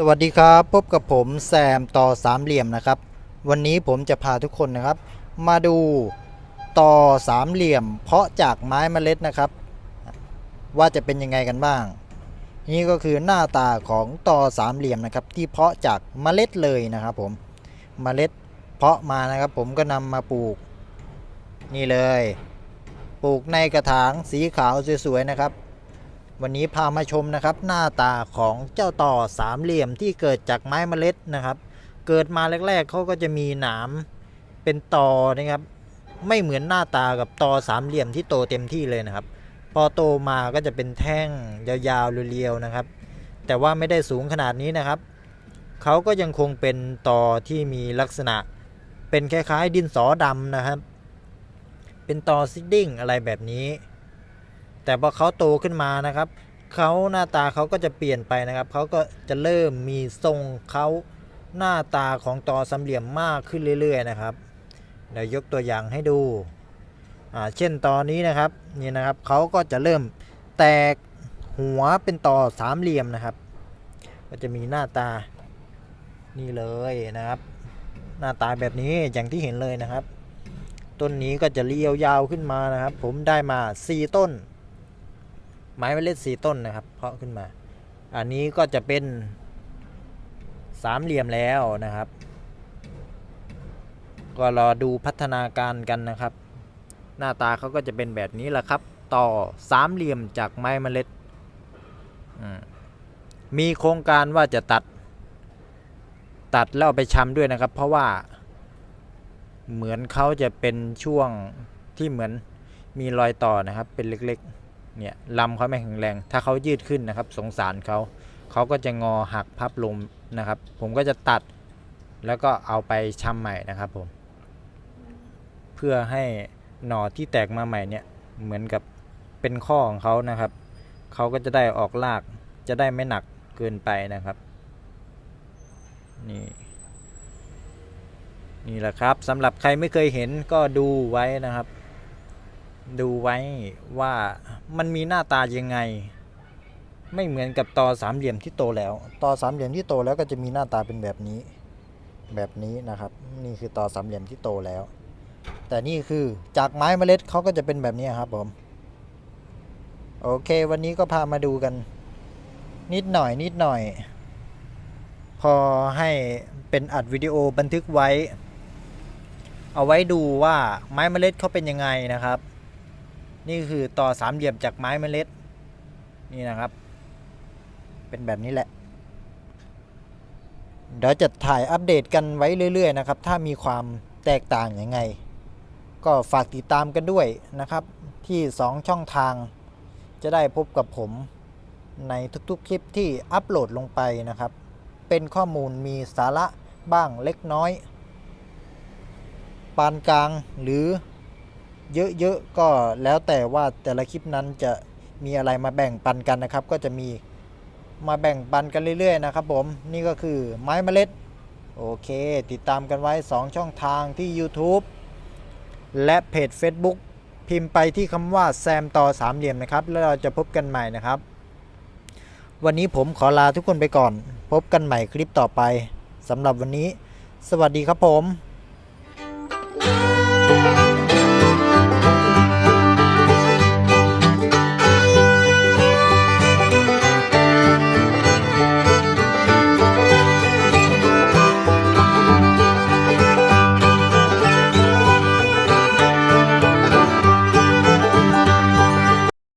สวัสดีครับ พบกับผมแซมต่อสามเหลี่ยมนะครับ วันนี้ผมจะพาทุกคนนะครับ มาดูต่อสามเหลี่ยม เพาะจากไม้เมล็ดนะครับ ว่าจะเป็นยังไงกันบ้าง นี่ก็คือหน้าตาของต่อสามเหลี่ยมนะครับ ที่เพาะจากเมล็ดเลยนะครับ ผมเมล็ดเพาะมานะครับ ผมก็นำมาปลูก นี่เลย ปลูกในกระถางสีขาวสวยๆนะครับ วันนี้พามาชมนะครับหน้าตาของเจ้าต่อสามเหลี่ยมที่เกิดจากไม้เมล็ดนะครับ เกิดมาแรกๆเขาก็จะมีหนามเป็นตอนะครับ ไม่เหมือนหน้าตากับตอสามเหลี่ยมที่โตเต็มที่เลยนะครับ พอโตมาก็จะเป็นแท่งยาวๆเรียวๆนะครับ แต่ว่าไม่ได้สูงขนาดนี้นะครับเขาก็ยังคงเป็นตอที่มีลักษณะ เป็นคล้ายๆดินสอดำนะครับ เป็นตอซิดดิ้งอะไรแบบนี้ แต่พอเขาโตขึ้นมานะครับเขาหน้าตาเขาก็จะเปลี่ยนไปนะครับเขาก็จะเริ่มมีทรงเขาหน้าตาของตอสามเหลี่ยมมากขึ้นเรื่อย ๆ นะครับเดี๋ยวยกตัวอย่างให้ดูอ่าเช่นตอนนี้นะครับนี่นะครับเขาก็จะเริ่มแตกหัวเป็นตอสามเหลี่ยมนะครับ ก็จะมีหน้าตานี่เลยนะครับ หน้าตาแบบนี้อย่างที่เห็นเลยนะครับ ต้นนี้ก็จะเรียวยาวขึ้นมานะครับ ผมได้มา 4 ต้น ไม้เมล็ดสีต้นนะครับ เพาะขึ้นมา อันนี้ก็จะเป็นสามเหลี่ยมแล้วนะครับ ก็รอดูพัฒนาการกันนะครับ หน้าตาเขาก็จะเป็นแบบนี้แหละครับ ต่อสามเหลี่ยมจากไม้เมล็ด มีโครงการว่าจะตัด ตัดแล้วเอาไปชำด้วยนะครับ เพราะว่าเหมือนเขาจะเป็นช่วงที่เหมือนมีรอยต่อนะครับเป็นเล็กๆ เนี่ยลำเขาไม่แข็งแรง ถ้าเขายืดขึ้นนะครับ สงสารเขาเขาก็จะงอหักพับลมนะครับ ผมก็จะตัดแล้วก็เอาไปชำใหม่นะครับผม เพื่อให้หน่อที่แตกมาใหม่เนี่ยเหมือนกับเป็นข้อของเขานะครับเขาก็จะได้ออกรากจะได้ไม่หนักเกินไปนะครับนี่นี่แหละครับสำหรับใครไม่เคยเห็นก็ดูไว้นะครับ ดูไว้ว่ามันมีหน้าตายังไง ไม่เหมือนกับตอสามเหลี่ยมที่โตแล้ว ตอสามเหลี่ยมที่โตแล้วก็จะมีหน้าตาเป็นแบบนี้ แบบนี้นะครับ นี่คือตอสามเหลี่ยมที่โตแล้ว แต่นี่คือจากไม้เมล็ดเขาก็จะเป็นแบบนี้ครับผม โอเค วันนี้ก็พามาดูกัน นิดหน่อยนิดหน่อย พอให้เป็นอัดวิดีโอบันทึกไว้ เอาไว้ดูว่าไม้เมล็ดเขาเป็นยังไงนะครับ นี่คือต่อสามเหลี่ยมจากไม้เมล็ด นี่นะครับ เป็นแบบนี้แหละ เดี๋ยวจะถ่ายอัปเดตกันไว้เรื่อย ๆ นะครับ ถ้ามีความแตกต่างยังไง ก็ฝากติดตามกันด้วยนะครับ ที่ 2 ช่องทาง จะได้พบกับผมในทุกๆ คลิปที่อัปโหลดลงไปนะครับ เป็นข้อมูลมีสาระบ้างเล็กน้อย ปานกลางหรือ เยอะๆก็แล้วแต่ว่าแต่ละคลิปนั้นจะมีอะไรมาแบ่งปันกันนะครับ ก็จะมีมาแบ่งปันกันเรื่อยๆนะครับผมนี่ก็คือไม้เมล็ดโอเค ติดตามกันไว้ 2 ช่องทางที่ YouTube และเพจ Facebook พิมพ์ไปที่คำว่าแซมต่อสามเหลี่ยมนะครับ แล้วเราจะพบกันใหม่นะครับ วันนี้ผมขอลาทุกคนไปก่อน พบกันใหม่คลิปต่อไปสำหรับวันนี้ สวัสดีครับผม